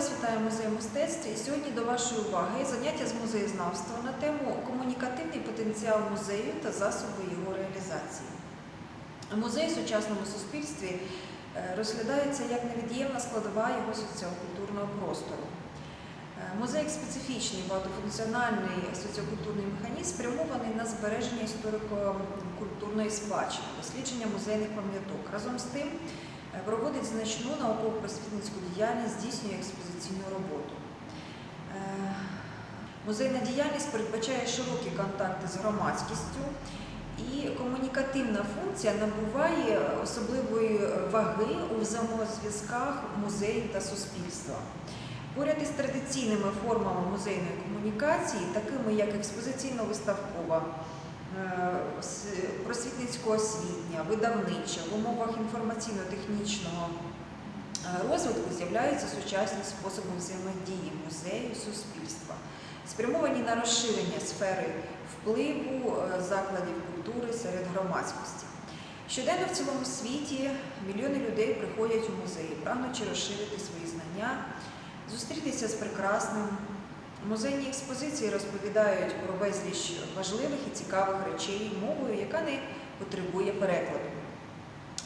вас вітає музей мистецтв. І сьогодні до вашої уваги заняття з музеєзнавства на тему комунікативний потенціал музею та засоби його реалізації. Музей в сучасному суспільстві е, розглядається як невід'ємна складова його соціокультурного простору. Е, Музей як специфічний багатофункціональний соціокультурний механізм спрямований на збереження історико-культурної спадщини, дослідження музейних пам'яток. Разом з тим проводить значну науково-просвітницьку діяльність, здійснює експозиційну роботу. Е, Музейна діяльність передбачає широкі контакти з громадськістю, і комунікативна функція набуває особливої ваги у взаємозв'язках музею та суспільства. Поряд із традиційними формами музейної комунікації, такими як експозиційно-виставкова, е, просвітницько-освітня, видавнича, в умовах інформаційно-технічного е, розвитку з'являються сучасні способи взаємодії музею суспільства, спрямовані на розширення сфери впливу е, закладів культури серед громадськості. Щоденно в цілому світі мільйони людей приходять у музеї, прагнучи розширити свої знання, зустрітися з прекрасним. Музейні експозиції розповідають про безліч важливих і цікавих речей мовою, яка не потребує перекладу.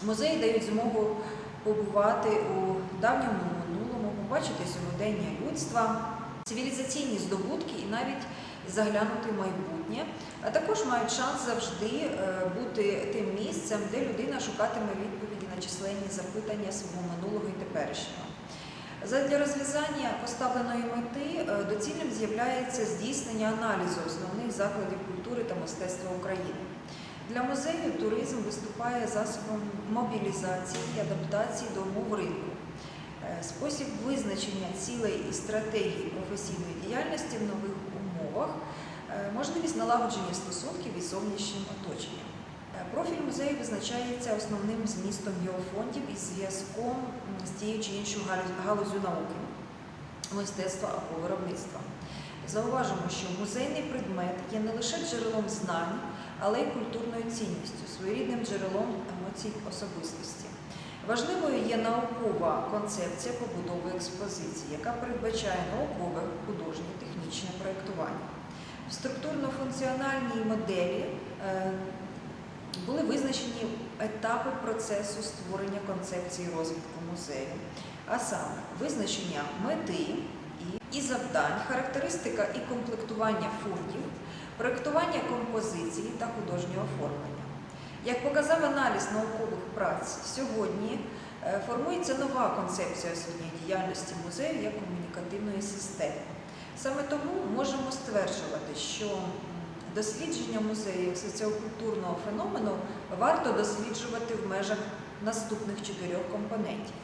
Музеї дають змогу побувати у давньому минулому, побачити сьогодення людства, цивілізаційні здобутки і навіть заглянути в майбутнє, а також мають шанс завжди е, бути тим місцем, де людина шукатиме відповіді на численні запитання свого минулого і теперішнього. Задля розв'язання поставленої мети е, доцільним з'являється здійснення аналізу основних закладів культури та мистецтва України. Для музею туризм виступає засобом мобілізації і адаптації до умов ринку. Е, Спосіб визначення цілей і стратегії професійної діяльності в нових умовах, е, можливість налагодження стосунків із зовнішнім оточенням. Профіль музею визначається основним змістом його фондів із зв'язком з тією чи іншою галузю науки, мистецтва або виробництва. Зауважимо, що музейний предмет є не лише джерелом знань, але й культурною цінністю, своєрідним джерелом емоцій особистості. Важливою є наукова концепція побудови експозиції, яка передбачає наукове, художнє, технічне проєктування. В структурно-функціональній моделі е, були визначені етапи процесу створення концепції розвитку музею, а саме визначення мети і, завдань, характеристика і комплектування фондів, проєктування композиції та художнього оформлення. Як показав аналіз наукових праць, сьогодні е, формується нова концепція освітньої діяльності музею як комунікативної системи. Саме тому можемо стверджувати, що дослідження музею як соціокультурного феномену варто досліджувати в межах наступних чотирьох компонентів: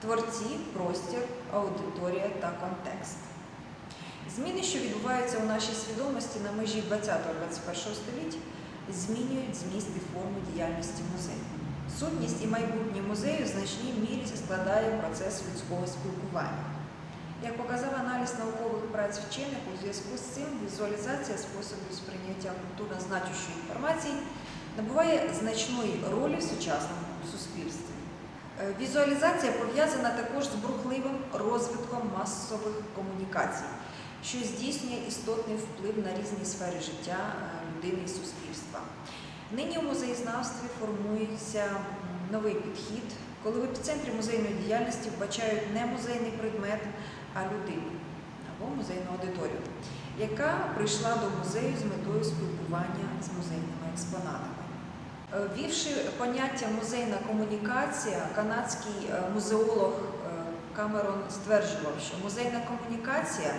творці, простір, аудиторія та контекст. Зміни, що відбуваються у нашій свідомості на межі 20-21 століття, змінюють зміст і форму діяльності музею. Сутність і майбутнє музею в значній мірі складає процес людського спілкування. Як показав аналіз наукових праць вчених, у зв'язку з цим візуалізація способів сприйняття культурно значущої інформації набуває значної ролі в сучасному суспільстві. Е, Візуалізація пов'язана також з бурхливим розвитком масових комунікацій, що здійснює істотний вплив на різні сфери життя е, людини і суспільства. Нині у музеєзнавстві формується новий підхід, коли в епіцентрі музейної діяльності вбачають не музейний предмет, а людину або музейну аудиторію, яка прийшла до музею з метою спілкування з музейними експонатами. Е, Ввівши поняття музейна комунікація, канадський е, музеолог е, Камерон стверджував, що музейна комунікація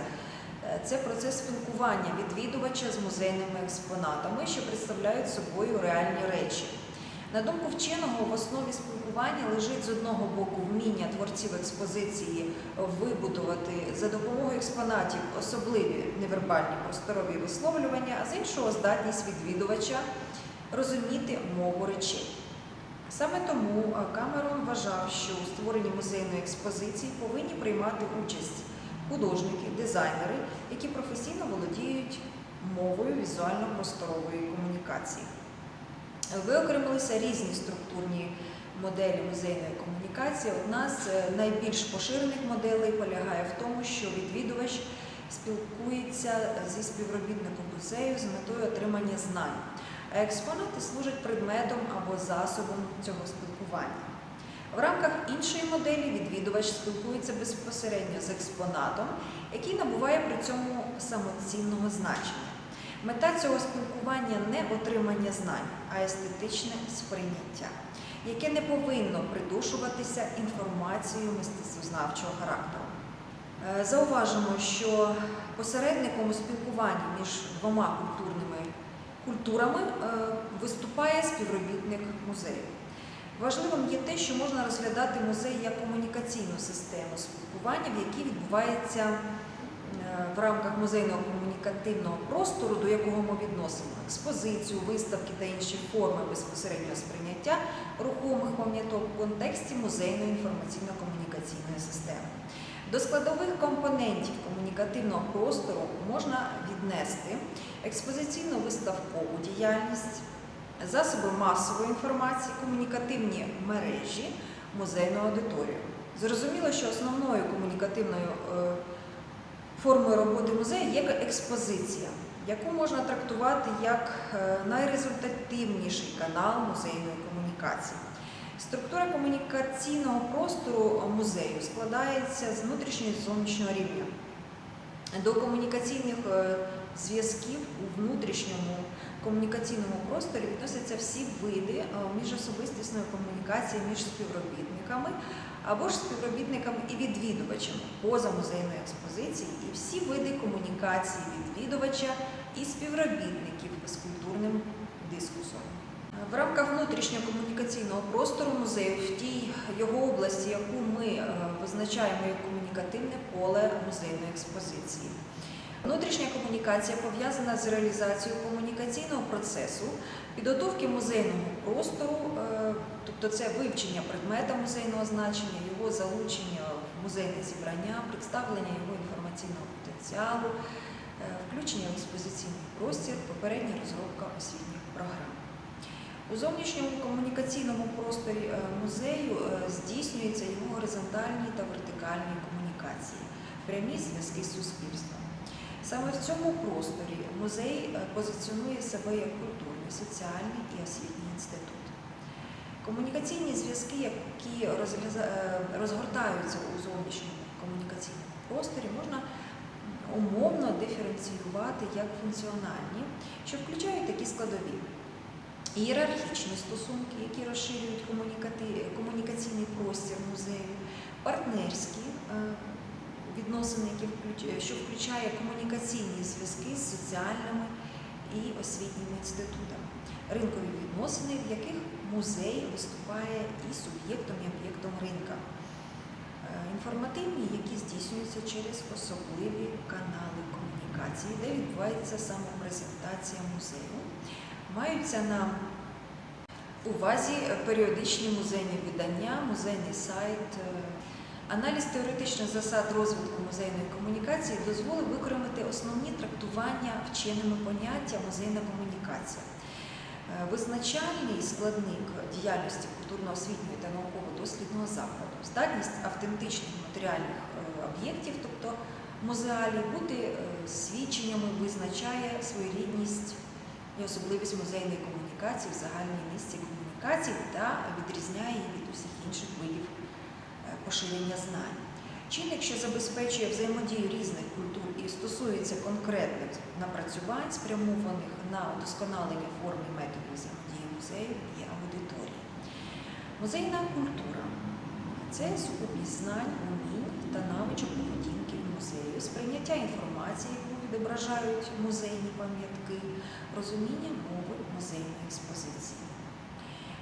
це процес спілкування відвідувача з музейними експонатами, що представляють собою реальні речі. На думку вченого, в основі спілкування лежить з одного боку вміння творців експозиції вибудувати за допомогою експонатів особливі невербальні просторові висловлювання, а з іншого здатність відвідувача розуміти мову речей. Саме тому Камерон вважав, що у створенні музейної експозиції повинні приймати участь художники, дизайнери, які професійно володіють мовою візуально-просторової комунікації. Виокремилися різні структурні моделі музейної комунікації. Одна з е, найбільш поширених моделей полягає в тому, що відвідувач спілкується зі співробітником музею з метою отримання знань, а експонати служать предметом або засобом цього спілкування. В рамках іншої моделі відвідувач спілкується безпосередньо з експонатом, який набуває при цьому самоцінного значення. Мета цього спілкування не отримання знань, а естетичне сприйняття, яке не повинно придушуватися інформацією мистецтвознавчого характеру. Е, Зауважимо, що посередником у спілкуванні між двома культурними культурами е, виступає співробітник музею. Важливим є те, що можна розглядати музей як комунікаційну систему спілкування, в якій відбувається в рамках музейного комунікативного простору, до якого ми відносимо експозицію, виставки та інші форми безпосереднього сприйняття рухомих пам'яток в контексті музейної інформаційно-комунікаційної системи. До складових компонентів комунікативного простору можна віднести експозиційну виставкову діяльність, засоби масової інформації, комунікативні мережі, музейну аудиторію. Зрозуміло, що основною комунікативною е, формою роботи музею є експозиція, яку можна трактувати як е, найрезультативніший канал музейної комунікації. Структура комунікаційного простору музею складається з внутрішнього зовнішнього рівня. До комунікаційних е, зв'язків у внутрішньому комунікаційному просторі відносяться всі види е, міжособистісної комунікації між співробітниками або ж співробітниками і відвідувачами поза музейної експозиції, і всі види комунікації відвідувача і співробітників з культурним дискусом. В рамках внутрішнього комунікаційного простору музею в тій його області, яку ми е, визначаємо як комунікативне поле музейної експозиції. Внутрішня комунікація пов'язана з реалізацією комунікаційного процесу, підготовки музейного простору, е, тобто це вивчення предмета музейного значення, його залучення в музейне зібрання, представлення його інформаційного потенціалу, е, включення в експозиційний простір, попередня розробка освітніх програм. У зовнішньому комунікаційному просторі е, музею здійснюються його горизонтальні та вертикальні комунікації, прямі зв'язки з суспільством. Саме в цьому просторі музей е, позиціонує себе як культурний, соціальний і освітній інститут. Комунікаційні зв'язки, які е, розгортаються у зовнішньому комунікаційному просторі, можна умовно диференціювати як функціональні, що включають такі складові. Ієрархічні стосунки, які розширюють комунікаційний простір музею, партнерські е, відносини, які включ- що включає комунікаційні зв'язки з соціальними і освітніми інститутами, ринкові відносини, в яких музей виступає і суб'єктом, і об'єктом ринка. Е, Інформативні, які здійснюються через особливі канали комунікації, де відбувається самопрезентація музею. Маються на увазі періодичні музейні видання, музейний сайт. Аналіз теоретичних засад розвитку музейної комунікації дозволив використати основні трактування вченими поняття музейна комунікація. Е, Визначальний складник діяльності культурно-освітньої та науково-дослідного закладу, здатність автентичних матеріальних е, об'єктів, тобто музеалій, бути е, свідченнями визначає своєрідність і особливість музейної комунікації в загальній низці комунікацій та відрізняє її поширення знань. Чинник, що забезпечує взаємодію різних культур і стосується конкретних напрацювань, спрямованих на удосконалення форм і методів взаємодії музею і аудиторії. Музейна культура це сукупність знань, умінь та навичок поведінки в музею, сприйняття інформації, яку відображають музейні пам'ятки, розуміння мови музейної експозиції.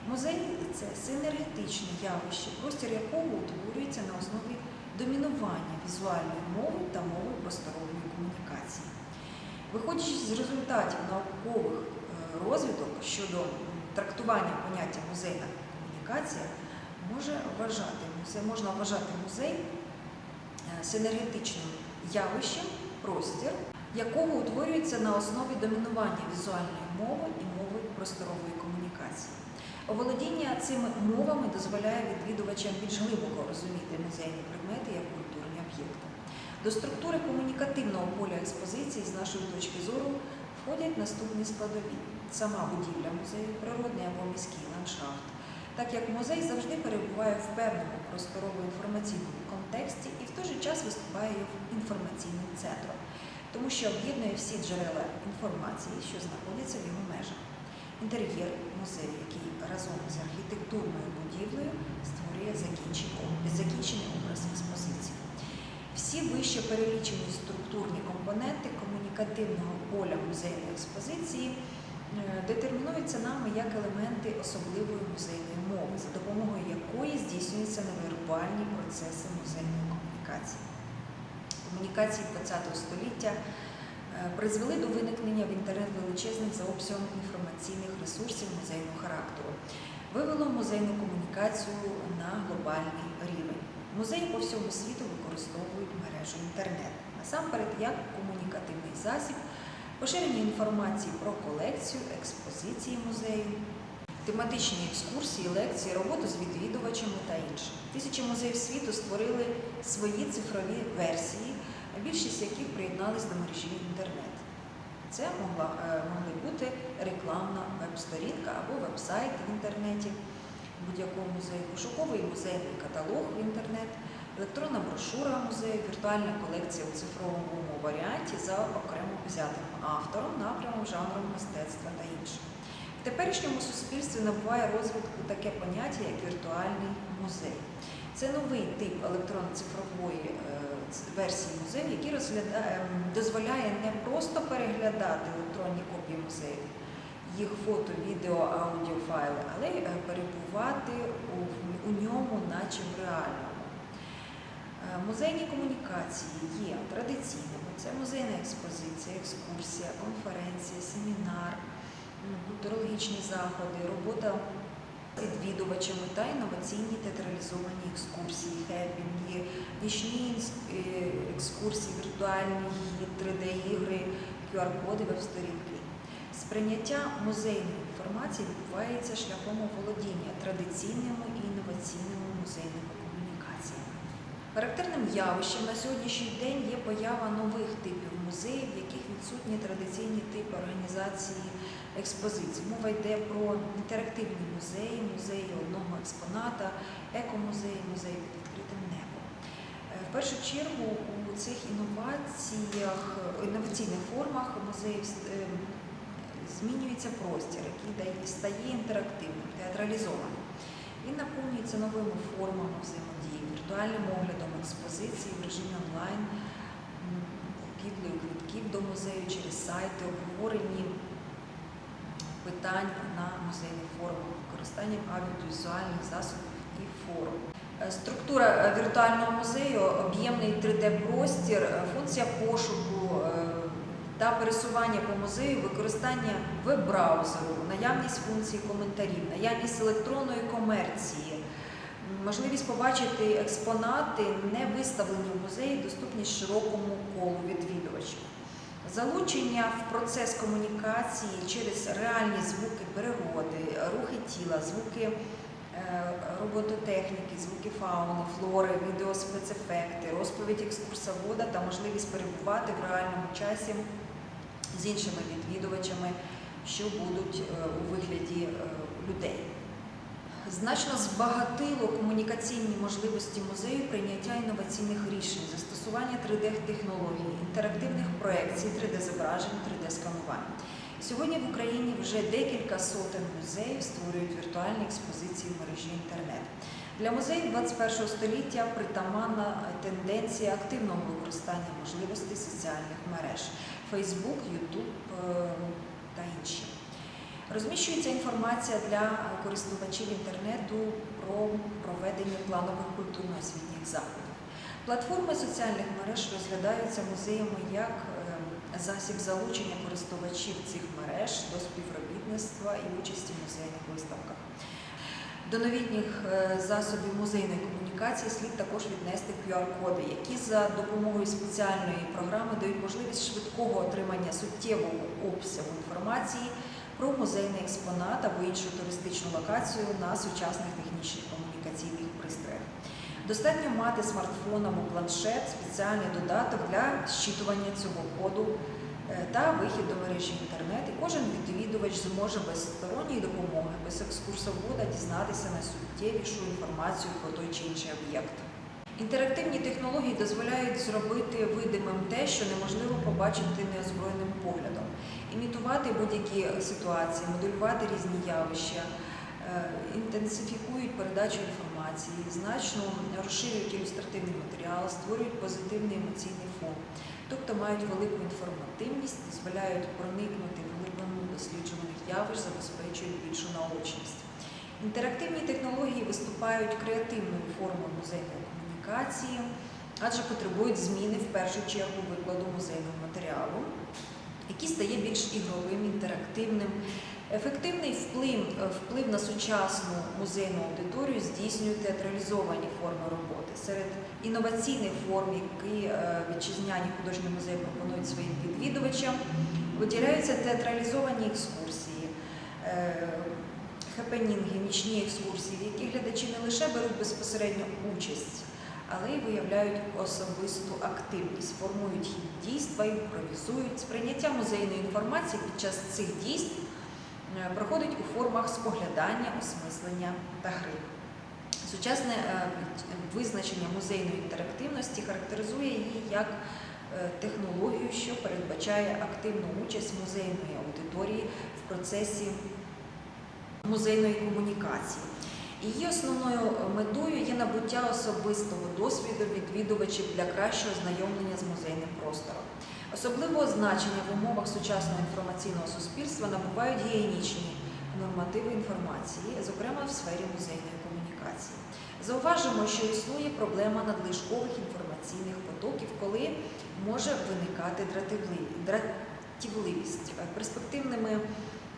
Музей це синергетичне явище, простір якого утворюється на основі домінування візуальної мови та мови просторової комунікації. Виходячи з результатів наукових е, розвиток щодо трактування поняття музейна комунікація, може вважати можна вважати музей е, синергетичним явищем, простір, якого утворюється на основі домінування візуальної мови і мови просторової комунікації. Оволодіння цими мовами дозволяє відвідувачам більш глибоко розуміти музейні предмети як культурні об'єкти. До структури комунікативного поля експозиції, з нашої точки зору, входять наступні складові: сама будівля музею, природний або міський ландшафт, так як музей завжди перебуває в певному просторово-інформаційному контексті і в той же час виступає інформаційним центром, тому що об'єднує всі джерела інформації, що знаходяться в його межах. Інтер'єр музею, який разом з архітектурною будівлею створює закінчений образ експозиції. Всі вище перелічені структурні компоненти комунікативного поля музейної експозиції е, детермінуються нами як елементи особливої музейної мови, за допомогою якої здійснюються невербальні процеси музейної комунікації. Комунікації ХХ століття призвели до виникнення в інтернет величезних за обсягом інформаційних ресурсів музейного характеру, вивело музейну комунікацію на глобальний рівень. Музеї по всьому світу використовують мережу інтернет, насамперед як комунікативний засіб, поширення інформації про колекцію, експозиції музею, тематичні екскурсії, лекції, роботу з відвідувачами та інше. Тисячі музеїв світу створили свої цифрові версії, більшість яких приєднались до мережі інтернет. Це могла, е, могли бути рекламна веб-сторінка або веб-сайт в інтернеті будь-якого музею, пошуковий музейний каталог в інтернет, електронна брошура музею, віртуальна колекція у цифровому варіанті за окремо взятим автором, напрямом, жанром мистецтва та інше. В теперішньому суспільстві набуває розвитку таке поняття, як віртуальний музей. Це новий тип електронно-цифрової е, версії музею, який розглядає, ем, дозволяє не просто переглядати електронні копії музею, їх фото, відео, аудіофайли, але й е, перебувати у, у ньому, наче в реальному. Е, Музейні комунікації є традиційними. Це музейна експозиція, екскурсія, конференція, семінар, культурологічні заходи, робота відвідувачами та інноваційні театралізовані екскурсії, хеппінги, нічні е, екскурсії, віртуальні гід, 3D-ігри, QR-коди, веб-сторінки. Сприйняття музейної інформації відбувається шляхом оволодіння традиційними і інноваційними музейними. Характерним явищем на сьогоднішній день є поява нових типів музеїв, в яких відсутні традиційні типи організації експозицій. Мова йде про інтерактивні музеї, музеї одного експоната, екомузеї, музеї під відкритим небом. Е, В першу чергу у цих інноваціях, інноваційних формах музеїв е, змінюється простір, який стає інтерактивним, театралізованим. Він наповнюється новими формами взаємодії, віртуальним оглядом експозиції в режимі онлайн, купівлею квитків до музею через сайти, обговоренні питань на музейних форумах, використанням аудіовізуальних засобів і форум. Е, Структура е, віртуального музею, об'ємний 3D-простір, е, функція пошуку та пересування по музею, використання веб-браузеру, наявність функцій коментарів, наявність електронної комерції, можливість побачити експонати, не виставлені в музеї, доступність широкому колу відвідувачів. Залучення в процес комунікації через реальні звуки природи, рухи тіла, звуки е, робототехніки, звуки фауни, флори, відеоспецефекти, розповідь екскурсовода та можливість перебувати в реальному часі з іншими відвідувачами, що будуть е, у вигляді е, людей. Значно збагатило комунікаційні можливості музею прийняття інноваційних рішень, застосування 3D-технологій, інтерактивних проєкцій, 3D-зображень, 3D-сканувань. Сьогодні в Україні вже декілька сотень музеїв створюють віртуальні експозиції в мережі інтернет. Для музеїв 21 століття притаманна тенденція активного використання можливостей соціальних мереж Facebook, YouTube е, та інші. Розміщується інформація для користувачів інтернету про проведення планових культурно-освітніх заходів. Платформи соціальних мереж розглядаються музеями як е, засіб залучення користувачів цих мереж до співробітництва і участі в музейних виставках. До новітніх е, засобів музейної комунікації слід також віднести QR-коди, які за допомогою спеціальної програми дають можливість швидкого отримання суттєвого обсягу інформації про музейний експонат або іншу туристичну локацію на сучасних технічних комунікаційних пристроях. Достатньо мати смартфон або планшет, спеціальний додаток для зчитування цього коду е, та вихід до мережі інтернет. І кожен відвідувач зможе без сторонньої допомоги, без екскурсовода дізнатися найсуттєвішу інформацію про той чи інший об'єкт. Інтерактивні технології дозволяють зробити видимим те, що неможливо побачити неозброєним поглядом, імітувати будь-які ситуації, моделювати різні явища, е, інтенсифікують передачу інформації, значно розширюють ілюстративний матеріал, створюють позитивний емоційний фон, тобто мають велику інформативність, дозволяють проникнути в глибину досліджуваних явищ, забезпечують більшу наочність. Інтерактивні технології виступають креативною формою музейної комунікації, адже потребують зміни в першу чергу викладу музейного матеріалу, який стає більш ігровим, інтерактивним. Ефективний вплив, вплив на сучасну музейну аудиторію здійснюють театралізовані форми роботи. Серед інноваційних форм, які е, вітчизняні художні музеї пропонують своїм відвідувачам, виділяються театралізовані екскурсії, е, хепенінги, нічні екскурсії, в яких глядачі не лише беруть безпосередньо участь, але й виявляють особисту активність, формують хід дійства, імпровізують. Сприйняття музейної інформації під час цих дійств е, проходить у формах споглядання, осмислення та гри. Сучасне е, визначення музейної інтерактивності характеризує її як е, технологію, що передбачає активну участь музейної аудиторії в процесі музейної комунікації. Її основною метою є набуття особистого досвіду відвідувачів для кращого знайомлення з музейним простором. Особливого значення в умовах сучасного інформаційного суспільства набувають гігієнічні нормативи інформації, зокрема в сфері музейної комунікації. Зауважимо, що існує проблема надлишкових інформаційних потоків, коли може виникати дратівливість. Перспективними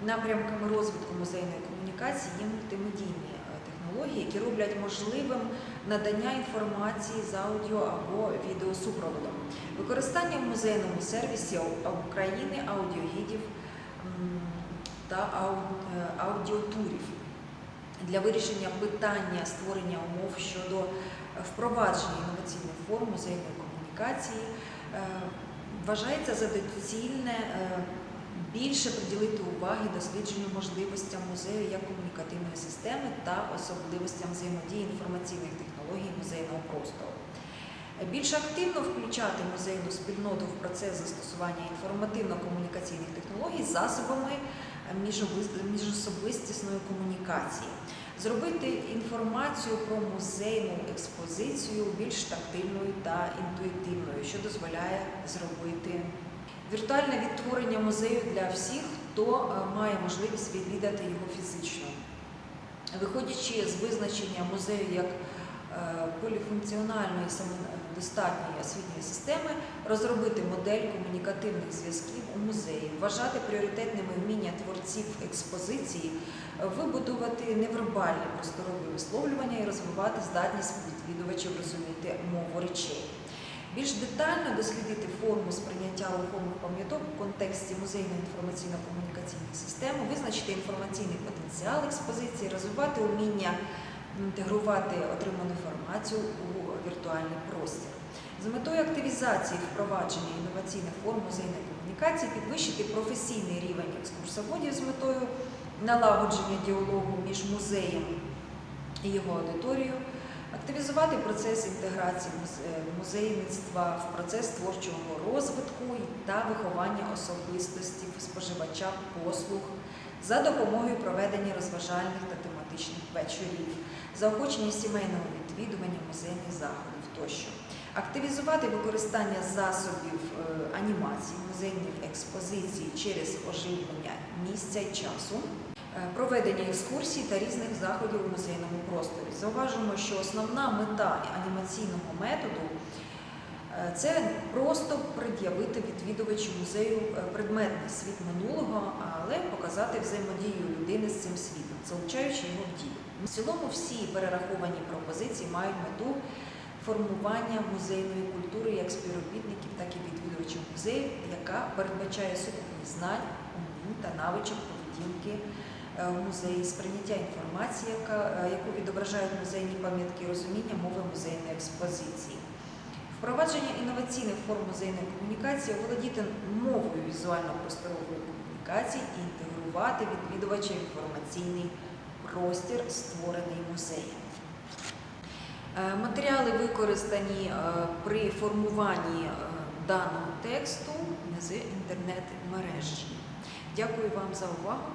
напрямками розвитку музейної комунікації є мультимедійні технології, які роблять можливим надання інформації з аудіо або відеосупроводом. Використання в музейному сервісі України аудіогідів та е, аудіотурів для вирішення питання створення умов щодо впровадження інноваційних форм музейної комунікації е, вважається за доцільне е, більше приділити уваги дослідженню можливостям музею як комунікативної системи та особливостям взаємодії інформаційних технологій музейного простору. Більш активно включати музейну спільноту в процес застосування інформативно-комунікаційних технологій засобами міжособистісної комунікації, зробити інформацію про музейну експозицію більш тактильною та інтуїтивною, що дозволяє зробити віртуальне відтворення музею для всіх, хто е, має можливість відвідати його фізично. Виходячи з визначення музею як е, поліфункціональної самодостатньої освітньої системи, розробити модель комунікативних зв'язків у музеї, вважати пріоритетними вміння творців експозиції, е, вибудувати невербальні просторові висловлювання і розвивати здатність відвідувачів розуміти мову речей. Більш детально дослідити форму сприйняття рухомих пам'яток у контексті музейної інформаційно-комунікаційної системи, визначити інформаційний потенціал експозиції, розвивати уміння інтегрувати отриману інформацію у віртуальний простір. З метою активізації впровадження інноваційних форм музейної комунікації, підвищити професійний рівень екскурсоводів з метою налагодження діалогу між музеєм і його аудиторією, активізувати процес інтеграції музейництва в процес творчого розвитку та виховання особистості споживача послуг за допомогою проведення розважальних та тематичних вечорів, заохочення сімейного відвідування музейних заходів тощо. Активізувати використання засобів е, анімації музейних експозицій через оживлення місця і часу, е, проведення екскурсій та різних заходів у музейному просторі. Зауважимо, що основна мета анімаційного методу е, це просто пред'явити відвідувачу музею е, предметний світ минулого, але показати взаємодію людини з цим світом, залучаючи його в дію. В цілому всі перераховані пропозиції мають мету формування музейної культури як співробітників, так і відвідувачів музею, яка передбачає сукупність знань, умінь та навичок поведінки е, в музеї, сприйняття інформації, е, яку відображають музейні пам'ятки, розуміння мови музейної експозиції. Впровадження інноваційних форм музейної комунікації, володіти мовою візуально-просторової комунікації і інтегрувати відвідувача інформаційний простір, створений музеєм. Е, Матеріали використані е, при формуванні е, даного тексту з інтернет-мережі. Дякую вам за увагу